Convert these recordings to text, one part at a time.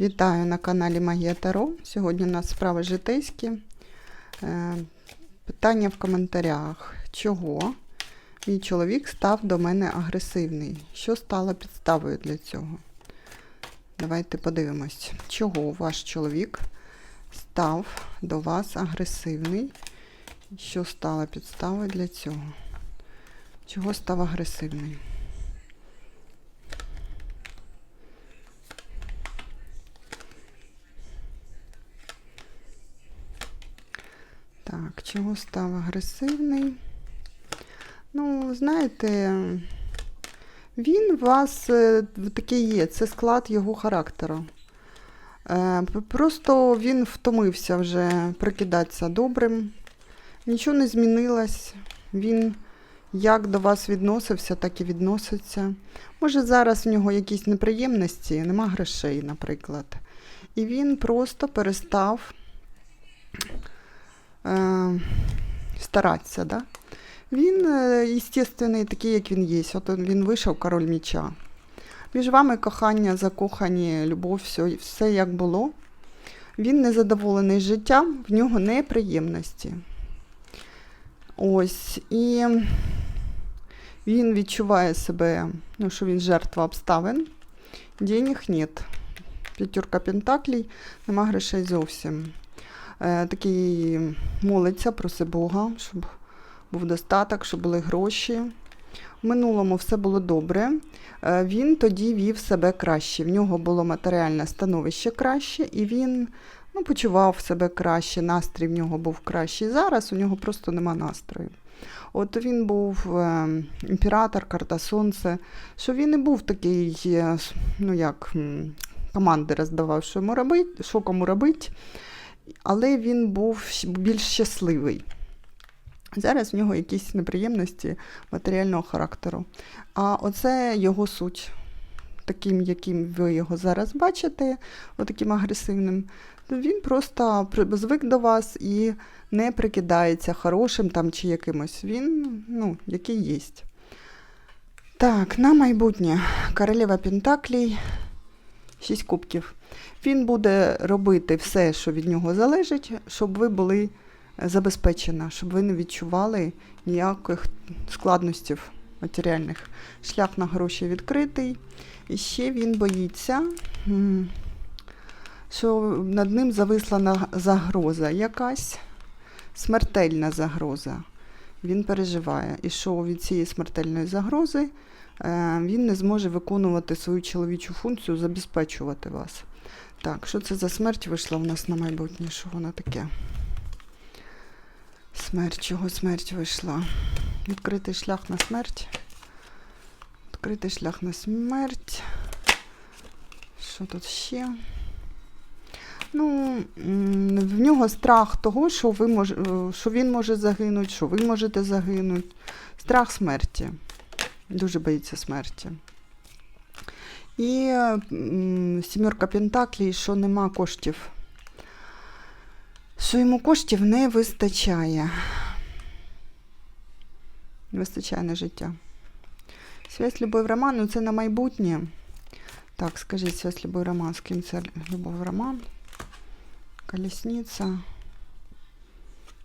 Вітаю на каналі Магія Таро. Сьогодні у нас справи житейські. Е, Питання в коментарях. Чого мій чоловік став до мене агресивний? Що стало підставою для цього? Давайте подивимось, чого ваш чоловік став до вас агресивний? Що стало підставою для цього? Чого став агресивний? Так, чого став агресивний? Ну, знаєте, він у вас е, такий є, це склад його характеру. Е, Просто він втомився вже прикидатися добрим, нічого не змінилось. Він як до вас відносився, так і відноситься. Може, зараз в нього якісь неприємності, нема грошей, наприклад. І він просто перестав е, старатися. Да? Він, е, естественний, такий, як він є. От він вийшов король міча. Між вами кохання, закохані, любов, все, все як було. Він незадоволений життям, в нього неприємності. Ось. І він відчуває себе, ну, що він жертва обставин. Денег нет. П'ятірка пентаклей, нема грошей зовсім. Е, такий молиться, просить Бога, щоб був достаток, щоб були гроші. В минулому все було добре. Е, Він тоді вів себе краще. В нього було матеріальне становище краще, і він ну, почував себе краще, настрій в нього був кращий. Зараз у нього просто нема настрою. От він був е, імператор, карта сонце, що він не був такий, ну як, команди роздавав, що йому робить, що кому робить, але він був більш щасливий. Зараз в нього якісь неприємності матеріального характеру. А оце його суть. Таким, яким ви його зараз бачите, отаким агресивним, він просто звик до вас і не прикидається хорошим там чи якимось. Він, ну, який є. Так, на майбутнє. Королева Пентаклій, шість кубків. Він буде робити все, що від нього залежить, щоб ви були забезпечена, щоб ви не відчували ніяких складностей матеріальних. Шлях на гроші відкритий. І ще він боїться, що над ним зависла загроза якась смертельна загроза. Він переживає. І що від цієї смертельної загрози е, він не зможе виконувати свою чоловічу функцію, забезпечувати вас. Так, що це за смерть вийшла у нас на майбутнє? Що вона таке? Смерть, чого смерть вийшла? Відкритий шлях на смерть. Відкритий шлях на смерть. Що тут ще? Ну, в нього страх того, що, ви мож, е, що він може загинути, що ви можете загинути. Страх смерті. Дуже боїться смерті. І сімерка Пентаклей, що нема коштів. Що йому коштів не вистачає. Не вистачає на життя. Связь, любов, роман, ну це на майбутнє. Так, скажіть, связь, любов, роман, з ким це любов, роман? Колесниця.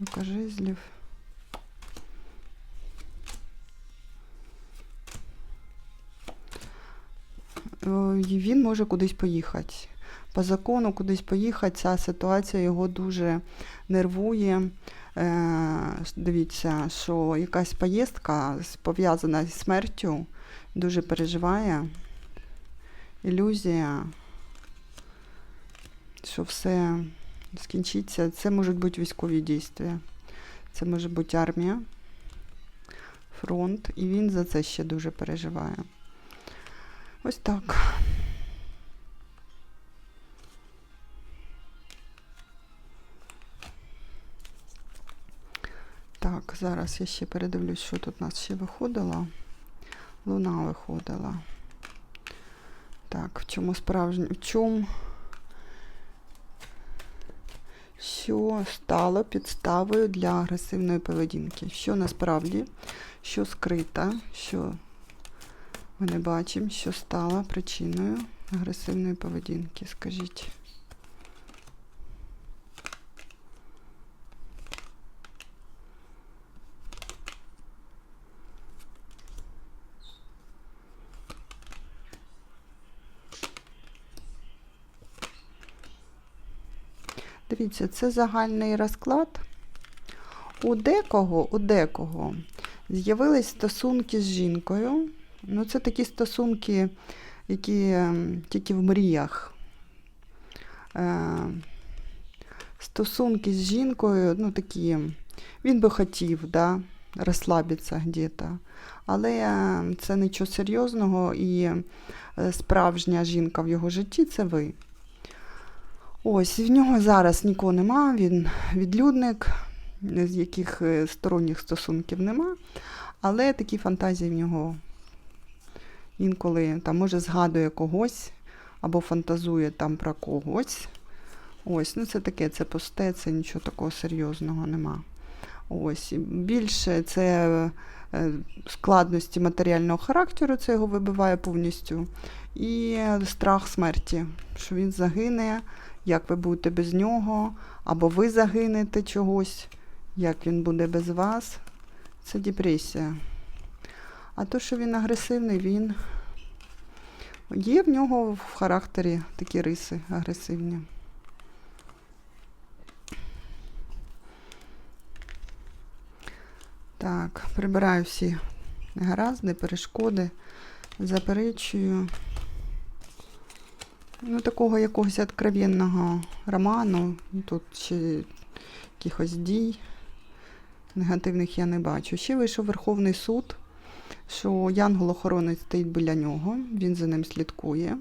Лука жезлів. Він може кудись поїхати. По закону кудись поїхати, ця ситуація його дуже нервує. Е, дивіться, що якась поїздка пов'язана зі смертю, дуже переживає. Ілюзія, що все скінчиться. Це можуть бути військові дійства. Це може бути армія, фронт, і він за це ще дуже переживає. Ось так. Так, зараз я ще передивлюсь, що тут у нас ще виходило. Луна виходила. Так, в чому справжнє. В чому? Що стало підставою для агресивної поведінки? Що насправді, що скрита, що ми не бачимо, що стало причиною агресивної поведінки, скажіть. Дивіться, це загальний розклад. У декого, у декого з'явились стосунки з жінкою. Ну, це такі стосунки, які ем, тільки в мріях. Е, стосунки з жінкою, ну такі, він би хотів, да, розслабитися где-то. Але е, це нічого серйозного, і справжня жінка в його житті це ви. Ось, в нього зараз нікого нема, він відлюдник, з яких е, сторонніх стосунків нема, але такі фантазії в нього інколи там, може згадує когось або фантазує там про когось. Ось, ну це таке, це пусте, це нічого такого серйозного нема. Ось, більше це е, складності матеріального характеру, це його вибиває повністю. І страх смерті, що він загине, як ви будете без нього, або ви загинете чогось, як він буде без вас. Це депресія. А то, що він агресивний, він є в нього в характері такі риси агресивні. Так, прибираю всі негаразди, перешкоди, заперечую. Ну, такого якогось откровенного роману, тут ще якихось дій негативних я не бачу. Ще вийшов Верховний суд, що янгол-охоронець стоїть біля нього, він за ним слідкує.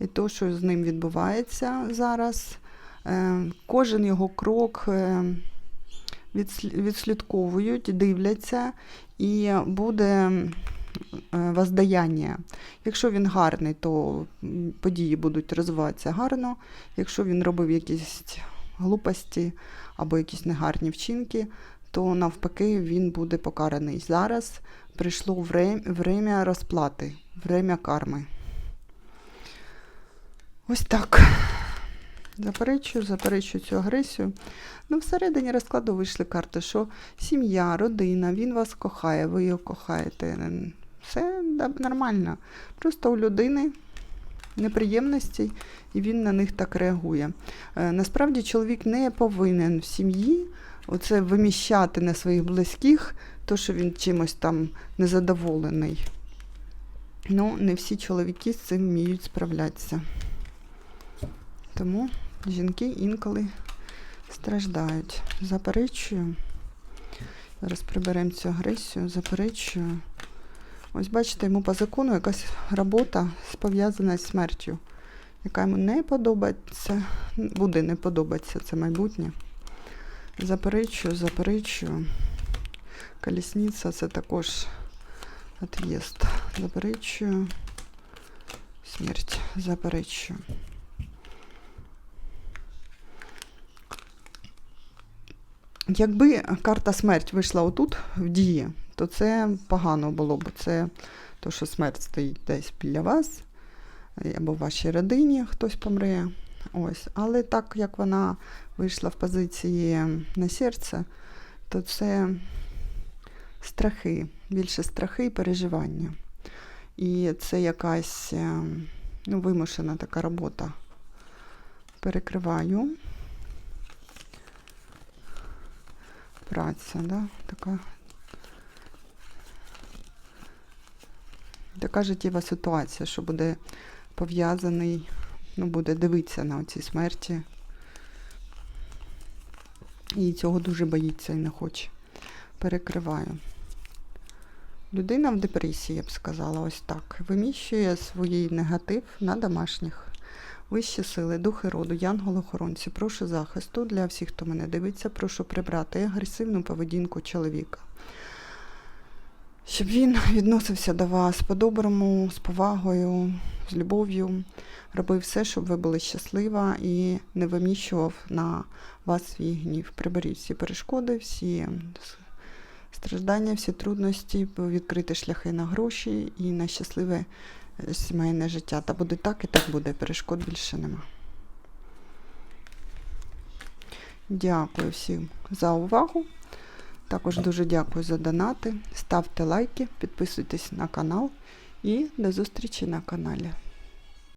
І то, що з ним відбувається зараз, е, кожен його крок е, відслідковують, дивляться, і буде е, воздаяння. Якщо він гарний, то події будуть розвиватися гарно. Якщо він робив якісь глупості або якісь негарні вчинки, то навпаки він буде покараний. Зараз прийшло время розплати, время карми. Ось так. Заперечую, заперечую цю агресію. Ну, всередині розкладу вийшли карти, що сім'я, родина, він вас кохає, ви його кохаєте. Все нормально. Просто у людини неприємності, і він на них так реагує. Е, насправді чоловік не повинен в сім'ї оце виміщати на своїх близьких, то, що він чимось там незадоволений. Ну, не всі чоловіки з цим вміють справлятися. Тому жінки інколи страждають. Заперечую. Зараз приберемо цю агресію, заперечую. Ось бачите, йому по закону якась робота пов'язана з смертю, яка йому не подобається, буде не подобатися це майбутнє. Заперечую, заперечую. Колісниця це також від'їзд. Заперечую. Смерть. Заперечую. Якби карта смерть вийшла отут в дії, то це погано було б. Це то, що смерть стоїть десь біля вас, або в вашій родині хтось помре. Ось. Але так як вона вийшла в позиції на серце, то це страхи, більше страхи і переживання. І це якась е, ну, вимушена така робота. Перекриваю. Праця, да? така, така життєва ситуація, що буде пов'язаний, ну, буде дивитися на ці смерті. І цього дуже боїться і не хоче. Перекриваю. Людина в депресії, я б сказала, ось так. Виміщує свій негатив на домашніх. Вищі сили, духи роду, янголохоронці. прошу захисту для всіх, хто мене дивиться, прошу прибрати агресивну поведінку чоловіка. Щоб він відносився до вас по-доброму, з повагою, з любов'ю, робив все, щоб ви були щаслива і не виміщував на вас свій гнів. Приберіть всі перешкоди, всі страждання, всі трудності, відкрити шляхи на гроші і на щасливе е, сімейне життя. Та буде так і так буде. Перешкод більше нема. Дякую всім за увагу. Також дуже дякую за донати. Ставте лайки, підписуйтесь на канал і до зустрічі на каналі.